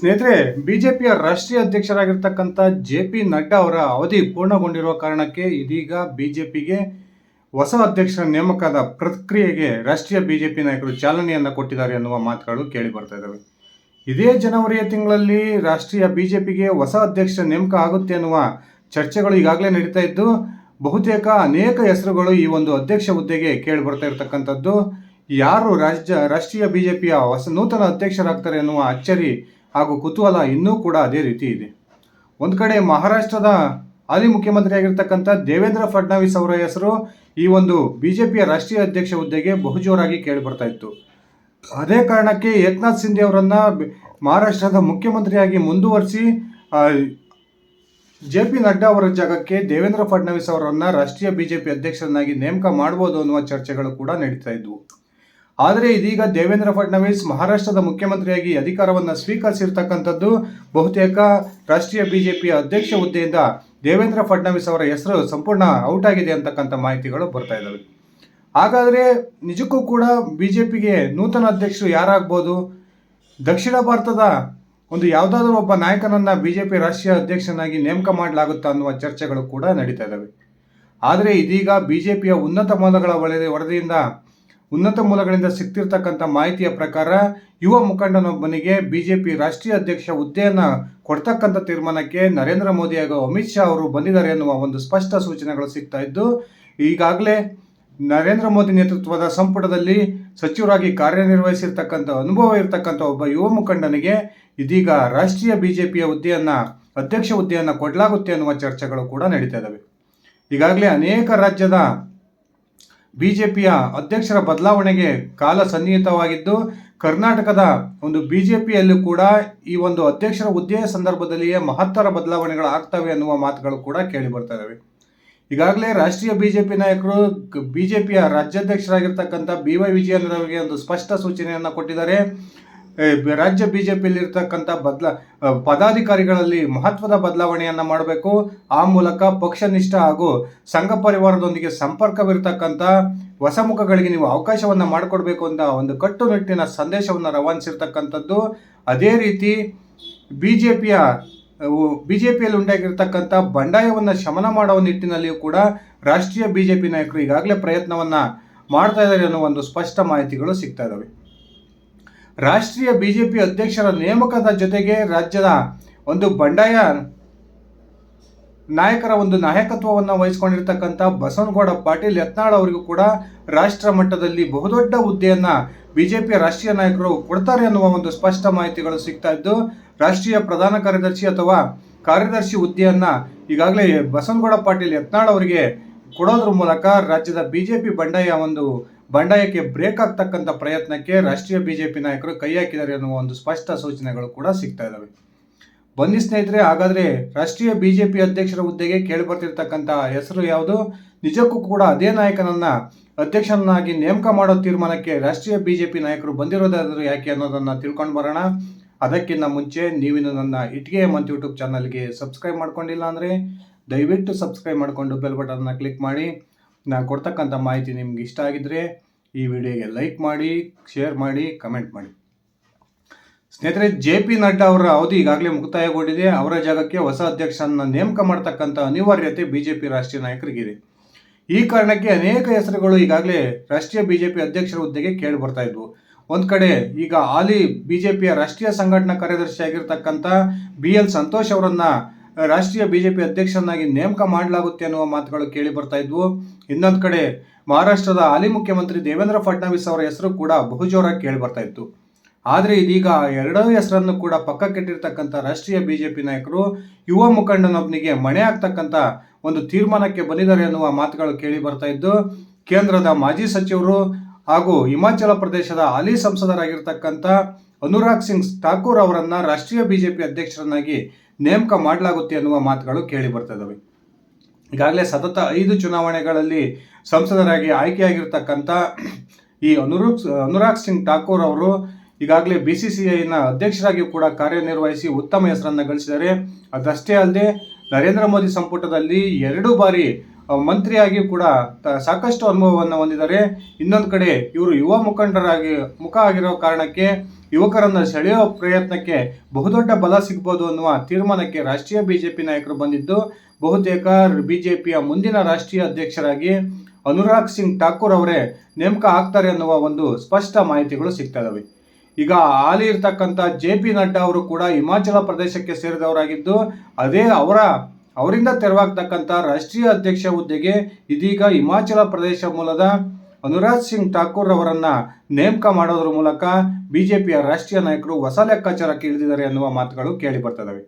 ಸ್ನೇಹಿತರೆ, ಬಿಜೆಪಿಯ ರಾಷ್ಟ್ರೀಯ ಅಧ್ಯಕ್ಷರಾಗಿರ್ತಕ್ಕಂಥ ಜೆ ಪಿ ನಡ್ಡಾ ಅವರ ಅವಧಿ ಪೂರ್ಣಗೊಂಡಿರುವ ಕಾರಣಕ್ಕೆ ಇದೀಗ ಬಿಜೆಪಿಗೆ ಹೊಸ ಅಧ್ಯಕ್ಷರ ನೇಮಕದ ಪ್ರಕ್ರಿಯೆಗೆ ರಾಷ್ಟ್ರೀಯ ಬಿಜೆಪಿ ನಾಯಕರು ಚಾಲನೆಯನ್ನು ಕೊಟ್ಟಿದ್ದಾರೆ ಎನ್ನುವ ಮಾತುಗಳು ಕೇಳಿ ಬರ್ತಾ ಇದ್ದಾವೆ. ಇದೇ ಜನವರಿಯ ತಿಂಗಳಲ್ಲಿ ರಾಷ್ಟ್ರೀಯ ಬಿಜೆಪಿಗೆ ಹೊಸ ಅಧ್ಯಕ್ಷರ ನೇಮಕ ಆಗುತ್ತೆ ಎನ್ನುವ ಚರ್ಚೆಗಳು ಈಗಾಗಲೇ ನಡೀತಾ ಇದ್ದು, ಬಹುತೇಕ ಅನೇಕ ಹೆಸರುಗಳು ಈ ಒಂದು ಅಧ್ಯಕ್ಷ ಹುದ್ದೆಗೆ ಕೇಳಿ ಬರ್ತಾ ಇರತಕ್ಕಂಥದ್ದು. ಯಾರು ರಾಜ್ಯ, ರಾಷ್ಟ್ರೀಯ ಬಿಜೆಪಿಯ ಹೊಸ ನೂತನ ಅಧ್ಯಕ್ಷರಾಗ್ತಾರೆ ಎನ್ನುವ ಅಚ್ಚರಿ ಹಾಗೂ ಕುತೂಹಲ ಇನ್ನೂ ಕೂಡ ಅದೇ ರೀತಿ ಇದೆ. ಒಂದು ಕಡೆ ಮಹಾರಾಷ್ಟ್ರದ ಹಾಲಿ ಮುಖ್ಯಮಂತ್ರಿಯಾಗಿರ್ತಕ್ಕಂಥ ದೇವೇಂದ್ರ ಫಡ್ನವೀಸ್ ಅವರ ಹೆಸರು ಈ ಒಂದು ಬಿ ಜೆ ಪಿಯ ರಾಷ್ಟ್ರೀಯ ಅಧ್ಯಕ್ಷ ಹುದ್ದೆಗೆ ಬಹುಜೋರಾಗಿ ಕೇಳಿ ಬರ್ತಾ ಇತ್ತು. ಅದೇ ಕಾರಣಕ್ಕೆ ಏಕನಾಥ್ ಶಿಂದೆ ಅವರನ್ನು ಮಹಾರಾಷ್ಟ್ರದ ಮುಖ್ಯಮಂತ್ರಿಯಾಗಿ ಮುಂದುವರಿಸಿ ಜೆ ಪಿ ನಡ್ಡಾ ಅವರ ಜಾಗಕ್ಕೆ ದೇವೇಂದ್ರ ಫಡ್ನವೀಸ್ ಅವರನ್ನು ರಾಷ್ಟ್ರೀಯ ಬಿಜೆಪಿ ಅಧ್ಯಕ್ಷರನ್ನಾಗಿ ನೇಮಕ ಮಾಡಬಹುದು ಅನ್ನುವ ಚರ್ಚೆಗಳು ಕೂಡ ನಡೀತಾ ಇದ್ವು. ಆದರೆ ಇದೀಗ ದೇವೇಂದ್ರ ಫಡ್ನವೀಸ್ ಮಹಾರಾಷ್ಟ್ರದ ಮುಖ್ಯಮಂತ್ರಿಯಾಗಿ ಅಧಿಕಾರವನ್ನು ಸ್ವೀಕರಿಸಿರ್ತಕ್ಕಂಥದ್ದು ಬಹುತೇಕ ರಾಷ್ಟ್ರೀಯ ಬಿಜೆಪಿಯ ಅಧ್ಯಕ್ಷ ಹುದ್ದೆಯಿಂದ ದೇವೇಂದ್ರ ಫಡ್ನವೀಸ್ ಅವರ ಹೆಸರು ಸಂಪೂರ್ಣ ಔಟ್ ಆಗಿದೆ ಅಂತಕ್ಕಂಥ ಮಾಹಿತಿಗಳು ಬರ್ತಾ ಇದ್ದಾವೆ ಹಾಗಾದರೆ ನಿಜಕ್ಕೂ ಕೂಡ ಬಿಜೆಪಿಗೆ ನೂತನ ಅಧ್ಯಕ್ಷರು ಯಾರಾಗ್ಬೋದು? ದಕ್ಷಿಣ ಭಾರತದ ಒಂದು ಯಾವುದಾದ್ರೂ ಒಬ್ಬ ನಾಯಕನನ್ನ ಬಿಜೆಪಿ ರಾಷ್ಟ್ರೀಯ ಅಧ್ಯಕ್ಷನಾಗಿ ನೇಮಕ ಮಾಡಲಾಗುತ್ತಾ ಅನ್ನುವ ಚರ್ಚೆಗಳು ಕೂಡ ನಡೀತಾ ಇದ್ದಾವೆ ಆದರೆ ಇದೀಗ ಬಿಜೆಪಿಯ ಉನ್ನತ ಮೂಲಗಳ ವರದಿ ವರದಿಯಿಂದ ಉನ್ನತ ಮೂಲಗಳಿಂದ ಸಿಗ್ತಿರ್ತಕ್ಕಂಥ ಮಾಹಿತಿಯ ಪ್ರಕಾರ ಯುವ ಮುಖಂಡನೊಬ್ಬನಿಗೆ ಬಿಜೆಪಿ ರಾಷ್ಟ್ರೀಯ ಅಧ್ಯಕ್ಷ ಹುದ್ದೆಯನ್ನು ಕೊಡ್ತಕ್ಕಂಥ ತೀರ್ಮಾನಕ್ಕೆ ನರೇಂದ್ರ ಮೋದಿ ಹಾಗೂ ಅಮಿತ್ ಶಾ ಅವರು ಬಂದಿದ್ದಾರೆ ಎನ್ನುವ ಒಂದು ಸ್ಪಷ್ಟ ಸೂಚನೆಗಳು ಸಿಗ್ತಾ ಇದ್ದು, ಈಗಾಗಲೇ ನರೇಂದ್ರ ಮೋದಿ ನೇತೃತ್ವದ ಸಂಪುಟದಲ್ಲಿ ಸಚಿವರಾಗಿ ಕಾರ್ಯನಿರ್ವಹಿಸಿರ್ತಕ್ಕಂಥ ಅನುಭವ ಇರತಕ್ಕಂಥ ಒಬ್ಬ ಯುವ ಮುಖಂಡನಿಗೆ ಇದೀಗ ರಾಷ್ಟ್ರೀಯ ಬಿಜೆಪಿಯ ಹುದ್ದೆಯನ್ನು, ಅಧ್ಯಕ್ಷ ಹುದ್ದೆಯನ್ನು ಕೊಡಲಾಗುತ್ತೆ ಅನ್ನುವ ಚರ್ಚೆಗಳು ಕೂಡ ನಡೀತಾ ಇದ್ದಾವೆ ಈಗಾಗಲೇ ಅನೇಕ ರಾಜ್ಯದ ಬಿಜೆಪಿಯ ಅಧ್ಯಕ್ಷರ ಬದಲಾವಣೆಗೆ ಕಾಲ ಸನ್ನಿಹಿತವಾಗಿದ್ದು, ಕರ್ನಾಟಕದ ಒಂದು ಬಿಜೆಪಿಯಲ್ಲೂ ಕೂಡ ಈ ಒಂದು ಅಧ್ಯಕ್ಷರ ಹುದ್ದೆಯ ಸಂದರ್ಭದಲ್ಲಿಯೇ ಮಹತ್ತರ ಬದಲಾವಣೆಗಳು ಆಗ್ತವೆ ಅನ್ನುವ ಮಾತುಗಳು ಕೂಡ ಕೇಳಿ ಬರ್ತಾ ಇದ್ದಾವೆ ಈಗಾಗಲೇ ರಾಷ್ಟ್ರೀಯ ಬಿಜೆಪಿ ನಾಯಕರು ಬಿಜೆಪಿಯ ರಾಜ್ಯಾಧ್ಯಕ್ಷರಾಗಿರ್ತಕ್ಕಂಥ ಬಿ ವೈ ವಿಜಯೇಂದ್ರ ಅವರಿಗೆ ಒಂದು ಸ್ಪಷ್ಟ ಸೂಚನೆಯನ್ನು ಕೊಟ್ಟಿದ್ದಾರೆ. ಏ, ಬಿ ಜೆ ಬಿಜೆಪಿಯಲ್ಲಿ ಇರ್ತಕ್ಕಂಥ ಬದಲ ಪದಾಧಿಕಾರಿಗಳಲ್ಲಿ ಮಹತ್ವದ ಬದಲಾವಣೆಯನ್ನು ಮಾಡಬೇಕು. ಆ ಮೂಲಕ ಪಕ್ಷನಿಷ್ಠ ಹಾಗೂ ಸಂಘ ಪರಿವಾರದೊಂದಿಗೆ ಸಂಪರ್ಕವಿರತಕ್ಕಂಥ ಹೊಸ ಮುಖಗಳಿಗೆ ನೀವು ಅವಕಾಶವನ್ನು ಮಾಡಿಕೊಡ್ಬೇಕು ಅಂತ ಒಂದು ಕಟ್ಟುನಿಟ್ಟಿನ ಸಂದೇಶವನ್ನು ರವಾನಿಸಿರ್ತಕ್ಕಂಥದ್ದು. ಅದೇ ರೀತಿ ಬಿ ಜೆ ಪಿಯ ಬಿ ಜೆ ಪಿಯಲ್ಲಿ ಉಂಟಾಗಿರ್ತಕ್ಕಂಥ ಬಂಡಾಯವನ್ನು ಶಮನ ಮಾಡುವ ನಿಟ್ಟಿನಲ್ಲಿಯೂ ಕೂಡ ರಾಷ್ಟ್ರೀಯ ಬಿ ಜೆ ಪಿ ನಾಯಕರು ಈಗಾಗಲೇ ಪ್ರಯತ್ನವನ್ನು ಮಾಡ್ತಾ ಇದ್ದಾರೆ ಅನ್ನೋ ಒಂದು ಸ್ಪಷ್ಟ ಮಾಹಿತಿಗಳು ಸಿಗ್ತಾ ಇದ್ದಾವೆ ರಾಷ್ಟ್ರೀಯ ಬಿಜೆಪಿ ಅಧ್ಯಕ್ಷರ ನೇಮಕದ ಜೊತೆಗೆ ರಾಜ್ಯದ ಒಂದು ಬಂಡಾಯ ನಾಯಕರ ಒಂದು ನಾಯಕತ್ವವನ್ನು ವಹಿಸಿಕೊಂಡಿರ್ತಕ್ಕಂಥ ಬಸವನಗೌಡ ಪಾಟೀಲ್ ಯತ್ನಾಳ್ ಅವರಿಗೂ ಕೂಡ ರಾಷ್ಟ್ರ ಮಟ್ಟದಲ್ಲಿ ಬಹುದೊಡ್ಡ ಹುದ್ದೆಯನ್ನ ಬಿಜೆಪಿಯ ರಾಷ್ಟ್ರೀಯ ನಾಯಕರು ಕೊಡ್ತಾರೆ ಅನ್ನುವ ಒಂದು ಸ್ಪಷ್ಟ ಮಾಹಿತಿಗಳು ಸಿಗ್ತಾ ಇದ್ದು, ರಾಷ್ಟ್ರೀಯ ಪ್ರಧಾನ ಕಾರ್ಯದರ್ಶಿ ಅಥವಾ ಕಾರ್ಯದರ್ಶಿ ಹುದ್ದೆಯನ್ನು ಈಗಾಗಲೇ ಬಸವನಗೌಡ ಪಾಟೀಲ್ ಯತ್ನಾಳ್ ಅವರಿಗೆ ಕೊಡೋದ್ರ ಮೂಲಕ ರಾಜ್ಯದ ಬಿಜೆಪಿ ಬಂಡಾಯ ಒಂದು ಬಂಡಾಯಕ್ಕೆ ಬ್ರೇಕ್ ಆಗ್ತಕ್ಕಂಥ ಪ್ರಯತ್ನಕ್ಕೆ ರಾಷ್ಟ್ರೀಯ ಬಿಜೆಪಿ ನಾಯಕರು ಕೈ ಹಾಕಿದ್ದಾರೆ ಅನ್ನುವ ಒಂದು ಸ್ಪಷ್ಟ ಸೂಚನೆಗಳು ಕೂಡ ಸಿಗ್ತಾ ಇದ್ದಾವೆ. ಬನ್ನಿ ಸ್ನೇಹಿತರೆ, ಹಾಗಾದ್ರೆ ರಾಷ್ಟ್ರೀಯ ಬಿಜೆಪಿ ಅಧ್ಯಕ್ಷರ ಹುದ್ದೆಗೆ ಕೇಳಿಬರ್ತಿರ್ತಕ್ಕಂಥ ಹೆಸರು ಯಾವುದು? ನಿಜಕ್ಕೂ ಕೂಡ ಅದೇ ನಾಯಕನನ್ನ ಅಧ್ಯಕ್ಷನಾಗಿ ನೇಮಕ ಮಾಡೋ ತೀರ್ಮಾನಕ್ಕೆ ರಾಷ್ಟ್ರೀಯ ಬಿಜೆಪಿ ನಾಯಕರು ಬಂದಿರೋದಾದರೂ ಯಾಕೆ ಅನ್ನೋದನ್ನ ತಿಳ್ಕೊಂಡು ಬರೋಣ. ಅದಕ್ಕಿಂತ ಮುಂಚೆ ನೀವಿನ್ನು ನನ್ನ ಇಟ್ಗೆ ಮಂತ್ ಯೂಟ್ಯೂಬ್ ಚಾನಲ್ಗೆ ಸಬ್ಸ್ಕ್ರೈಬ್ ಮಾಡ್ಕೊಂಡಿಲ್ಲ ಅಂದರೆ ದಯವಿಟ್ಟು ಸಬ್ಸ್ಕ್ರೈಬ್ ಮಾಡಿಕೊಂಡು ಬೆಲ್ ಬಟನ್ನ ಕ್ಲಿಕ್ ಮಾಡಿ. ನಾನು ಕೊಡ್ತಕ್ಕಂಥ ಮಾಹಿತಿ ನಿಮ್ಗೆ ಇಷ್ಟ ಆಗಿದ್ರೆ ಈ ವಿಡಿಯೋಗೆ ಲೈಕ್ ಮಾಡಿ, ಶೇರ್ ಮಾಡಿ, ಕಮೆಂಟ್ ಮಾಡಿ. ಸ್ನೇಹಿತರೆ, ಜೆ ಪಿ ನಡ್ಡಾ ಅವರ ಅವಧಿ ಈಗಾಗಲೇ ಮುಕ್ತಾಯಗೊಂಡಿದೆ. ಅವರ ಜಾಗಕ್ಕೆ ಹೊಸ ಅಧ್ಯಕ್ಷರನ್ನ ನೇಮಕ ಮಾಡತಕ್ಕಂಥ ಅನಿವಾರ್ಯತೆ ಬಿಜೆಪಿ ರಾಷ್ಟ್ರೀಯ ನಾಯಕರಿಗಿದೆ. ಈ ಕಾರಣಕ್ಕೆ ಅನೇಕ ಹೆಸರುಗಳು ಈಗಾಗಲೇ ರಾಷ್ಟ್ರೀಯ ಬಿಜೆಪಿ ಅಧ್ಯಕ್ಷರ ಹುದ್ದೆಗೆ ಕೇಳಿ ಬರ್ತಾ ಇದ್ವು. ಒಂದು ಕಡೆ ಈಗ ಹಾಲಿ ಬಿಜೆಪಿಯ ರಾಷ್ಟ್ರೀಯ ಸಂಘಟನಾ ಕಾರ್ಯದರ್ಶಿಯಾಗಿರ್ತಕ್ಕಂಥ ಬಿ ಎಲ್ ಸಂತೋಷ್ ಅವರನ್ನ ರಾಷ್ಟ್ರೀಯ ಬಿಜೆಪಿ ಅಧ್ಯಕ್ಷರನ್ನಾಗಿ ನೇಮಕ ಮಾಡಲಾಗುತ್ತೆ ಅನ್ನುವ ಮಾತುಗಳು ಕೇಳಿ ಬರ್ತಾ ಇದ್ವು. ಇನ್ನೊಂದು ಕಡೆ ಮಹಾರಾಷ್ಟ್ರದ ಹಾಲಿ ಮುಖ್ಯಮಂತ್ರಿ ದೇವೇಂದ್ರ ಫಡ್ನವೀಸ್ ಅವರ ಹೆಸರು ಕೂಡ ಬಹುಜೋರಾಗಿ ಕೇಳಿ ಬರ್ತಾ ಇತ್ತು. ಆದರೆ ಇದೀಗ ಎರಡೂ ಹೆಸರನ್ನು ಕೂಡ ಪಕ್ಕಕ್ಕಿಟ್ಟಿರ್ತಕ್ಕಂಥ ರಾಷ್ಟ್ರೀಯ ಬಿಜೆಪಿ ನಾಯಕರು ಯುವ ಮುಖಂಡನೊಬ್ಬನಿಗೆ ಮಣೆ ಆಗ್ತಕ್ಕಂಥ ಒಂದು ತೀರ್ಮಾನಕ್ಕೆ ಬಂದಿದ್ದಾರೆ ಅನ್ನುವ ಮಾತುಗಳು ಕೇಳಿ ಬರ್ತಾ ಇದ್ದು, ಕೇಂದ್ರದ ಮಾಜಿ ಸಚಿವರು ಹಾಗೂ ಹಿಮಾಚಲ ಪ್ರದೇಶದ ಹಾಲಿ ಸಂಸದರಾಗಿರ್ತಕ್ಕಂಥ ಅನುರಾಗ್ ಸಿಂಗ್ ಠಾಕೂರ್ ಅವರನ್ನು ರಾಷ್ಟ್ರೀಯ ಬಿಜೆಪಿ ಅಧ್ಯಕ್ಷರನ್ನಾಗಿ ನೇಮಕ ಮಾಡಲಾಗುತ್ತೆ ಅನ್ನುವ ಮಾತುಗಳು ಕೇಳಿ ಬರ್ತಿದ್ದಾವೆ ಈಗಾಗಲೇ ಸತತ ಐದು ಚುನಾವಣೆಗಳಲ್ಲಿ ಸಂಸದರಾಗಿ ಆಯ್ಕೆಯಾಗಿರ್ತಕ್ಕಂಥ ಈ ಅನುರಾಗ್ ಅನುರಾಗ್ ಸಿಂಗ್ ಠಾಕೂರ್ ಅವರು ಈಗಾಗಲೇ ಬಿ ಸಿ ಸಿ ಐನ ಅಧ್ಯಕ್ಷರಾಗಿ ಕೂಡ ಕಾರ್ಯನಿರ್ವಹಿಸಿ ಉತ್ತಮ ಹೆಸರನ್ನು ಗಳಿಸಿದ್ದಾರೆ. ಅದಷ್ಟೇ ಅಲ್ಲದೆ ನರೇಂದ್ರ ಮೋದಿ ಸಂಪುಟದಲ್ಲಿ ಎರಡು ಬಾರಿ ಮಂತ್ರಿಯಾಗಿ ಕೂಡ ಸಾಕಷ್ಟು ಅನುಭವವನ್ನು ಹೊಂದಿದ್ದಾರೆ. ಇನ್ನೊಂದು ಕಡೆ ಇವರು ಯುವ ಮುಖಂಡರಾಗಿ, ಮುಖ ಆಗಿರೋ ಕಾರಣಕ್ಕೆ ಯುವಕರನ್ನು ಸೆಳೆಯೋ ಪ್ರಯತ್ನಕ್ಕೆ ಬಹುದೊಡ್ಡ ಬಲ ಸಿಗ್ಬೋದು ಅನ್ನುವ ತೀರ್ಮಾನಕ್ಕೆ ರಾಷ್ಟ್ರೀಯ ಬಿಜೆಪಿ ನಾಯಕರು ಬಂದಿದ್ದು, ಬಹುತೇಕ ಬಿಜೆಪಿಯ ಮುಂದಿನ ರಾಷ್ಟ್ರೀಯ ಅಧ್ಯಕ್ಷರಾಗಿ ಅನುರಾಗ್ ಸಿಂಗ್ ಠಾಕೂರ್ ಅವರೇ ನೇಮಕ ಆಗ್ತಾರೆ ಅನ್ನುವ ಒಂದು ಸ್ಪಷ್ಟ ಮಾಹಿತಿಗಳು ಸಿಗ್ತಾ ಈಗ ಹಾಲಿ ಇರ್ತಕ್ಕಂಥ ಜೆ ಪಿ ನಡ್ಡಾ ಅವರು ಕೂಡ ಹಿಮಾಚಲ ಪ್ರದೇಶಕ್ಕೆ ಸೇರಿದವರಾಗಿದ್ದು, ಅದೇ ಅವರ, ಅವರಿಂದ ತೆರವಾಗ್ತಕ್ಕಂಥ ರಾಷ್ಟ್ರೀಯ ಅಧ್ಯಕ್ಷ ಹುದ್ದೆಗೆ ಇದೀಗ ಹಿಮಾಚಲ ಪ್ರದೇಶ ಮೂಲದ ಅನುರಾಜ್ ಸಿಂಗ್ ಠಾಕೂರ್ ಅವರನ್ನ ನೇಮಕ ಮಾಡೋದ್ರ ಮೂಲಕ ಬಿಜೆಪಿಯ ರಾಷ್ಟ್ರೀಯ ನಾಯಕರು ಹೊಸ ಲೆಕ್ಕಾಚಾರಕ್ಕೆ ಇಳಿದಿದ್ದಾರೆ ಅನ್ನುವ ಮಾತುಗಳು ಕೇಳಿ ಬರ್ತದವೆ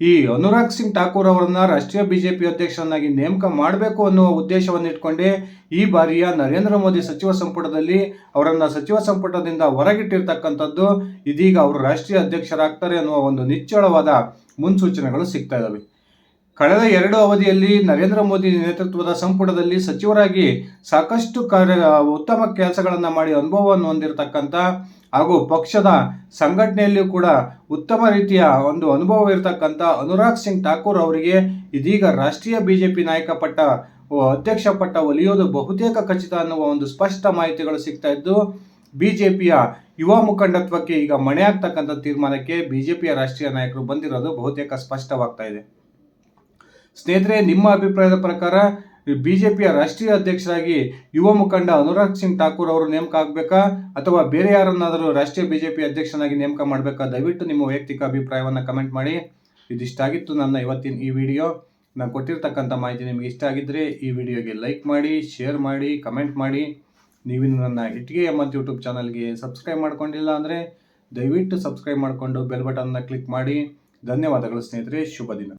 ಈ ಅನುರಾಗ್ ಸಿಂಗ್ ಠಾಕೂರ್ ಅವರನ್ನ ರಾಷ್ಟ್ರೀಯ ಬಿಜೆಪಿ ಅಧ್ಯಕ್ಷರನ್ನಾಗಿ ನೇಮಕ ಮಾಡಬೇಕು ಅನ್ನುವ ಉದ್ದೇಶವನ್ನು ಇಟ್ಕೊಂಡೇ ಈ ಬಾರಿಯ ನರೇಂದ್ರ ಮೋದಿ ಸಚಿವ ಸಂಪುಟದಲ್ಲಿ ಅವರನ್ನ ಸಚಿವ ಸಂಪುಟದಿಂದ ಹೊರಗಿಟ್ಟಿರ್ತಕ್ಕಂಥದ್ದು ಇದೀಗ ಅವರು ರಾಷ್ಟ್ರೀಯ ಅಧ್ಯಕ್ಷರಾಗ್ತಾರೆ ಅನ್ನುವ ಒಂದು ನಿಚ್ಚಳವಾದ ಮುನ್ಸೂಚನೆಗಳು ಸಿಗ್ತಾ ಇದ್ದಾವೆ ಕಳೆದ ಎರಡು ಅವಧಿಯಲ್ಲಿ ನರೇಂದ್ರ ಮೋದಿ ನೇತೃತ್ವದ ಸಂಪುಟದಲ್ಲಿ ಸಚಿವರಾಗಿ ಸಾಕಷ್ಟು ಕಾರ್ಯ, ಉತ್ತಮ ಕೆಲಸಗಳನ್ನು ಮಾಡಿ ಅನುಭವವನ್ನು ಹೊಂದಿರತಕ್ಕಂಥ ಹಾಗೂ ಪಕ್ಷದ ಸಂಘಟನೆಯಲ್ಲಿಯೂ ಕೂಡ ಉತ್ತಮ ರೀತಿಯ ಒಂದು ಅನುಭವ ಇರತಕ್ಕಂಥ ಅನುರಾಗ್ ಸಿಂಗ್ ಠಾಕೂರ್ ಅವರಿಗೆ ಇದೀಗ ರಾಷ್ಟ್ರೀಯ ಬಿಜೆಪಿ ನಾಯಕ ಪಟ್ಟ ಅಧ್ಯಕ್ಷ ಪಟ್ಟ ಒಲಿಯೋದು ಬಹುತೇಕ ಖಚಿತ ಅನ್ನುವ ಒಂದು ಸ್ಪಷ್ಟ ಮಾಹಿತಿಗಳು ಸಿಗ್ತಾ ಇದ್ದು, ಬಿಜೆಪಿಯ ಯುವ ಮುಖಂಡತ್ವಕ್ಕೆ ಈಗ ಮಣೆ ಆಗ್ತಕ್ಕಂಥ ತೀರ್ಮಾನಕ್ಕೆ ಬಿಜೆಪಿಯ ರಾಷ್ಟ್ರೀಯ ನಾಯಕರು ಬಂದಿರೋದು ಬಹುತೇಕ ಸ್ಪಷ್ಟವಾಗ್ತಾ ಇದೆ. ಸ್ನೇಹಿತರೆ, ನಿಮ್ಮ ಅಭಿಪ್ರಾಯದ ಪ್ರಕಾರ ಬಿಜೆಪಿಯ ರಾಷ್ಟ್ರೀಯ ಅಧ್ಯಕ್ಷರಾಗಿ ಯುವ ಮುಖಂಡ ಅನುರಾಗ್ ಸಿಂಗ್ ಠಾಕೂರ್ ಅವರು ನೇಮಕ ಆಗಬೇಕಾ? ಅಥವಾ ಬೇರೆ ಯಾರನ್ನಾದರೂ ರಾಷ್ಟ್ರೀಯ ಬಿಜೆಪಿ ಅಧ್ಯಕ್ಷನಾಗಿ ನೇಮಕ ಮಾಡಬೇಕಾ? ದಯವಿಟ್ಟು ನಿಮ್ಮ ವೈಯಕ್ತಿಕ ಅಭಿಪ್ರಾಯವನ್ನು ಕಮೆಂಟ್ ಮಾಡಿ. ಇದಿಷ್ಟಾಗಿತ್ತು ನನ್ನ ಇವತ್ತಿನ ಈ ವಿಡಿಯೋ. ನಾನು ಕೊಟ್ಟಿರ್ತಕ್ಕಂಥ ಮಾಹಿತಿ ನಿಮಗೆ ಇಷ್ಟ ಆಗಿದ್ದರೆ ಈ ವಿಡಿಯೋಗೆ ಲೈಕ್ ಮಾಡಿ, ಶೇರ್ ಮಾಡಿ, ಕಮೆಂಟ್ ಮಾಡಿ. ನೀವಿನ್ನು ನನ್ನ ಇಟ್ಟಿಗೆ ಮತ್ತು ಯೂಟ್ಯೂಬ್ ಚಾನಲ್ಗೆ ಸಬ್ಸ್ಕ್ರೈಬ್ ಮಾಡ್ಕೊಂಡಿಲ್ಲ ಅಂದರೆ ದಯವಿಟ್ಟು ಸಬ್ಸ್ಕ್ರೈಬ್ ಮಾಡಿಕೊಂಡು ಬೆಲ್ ಬಟನ್ನ ಕ್ಲಿಕ್ ಮಾಡಿ. ಧನ್ಯವಾದಗಳು ಸ್ನೇಹಿತರೆ, ಶುಭ ದಿನ.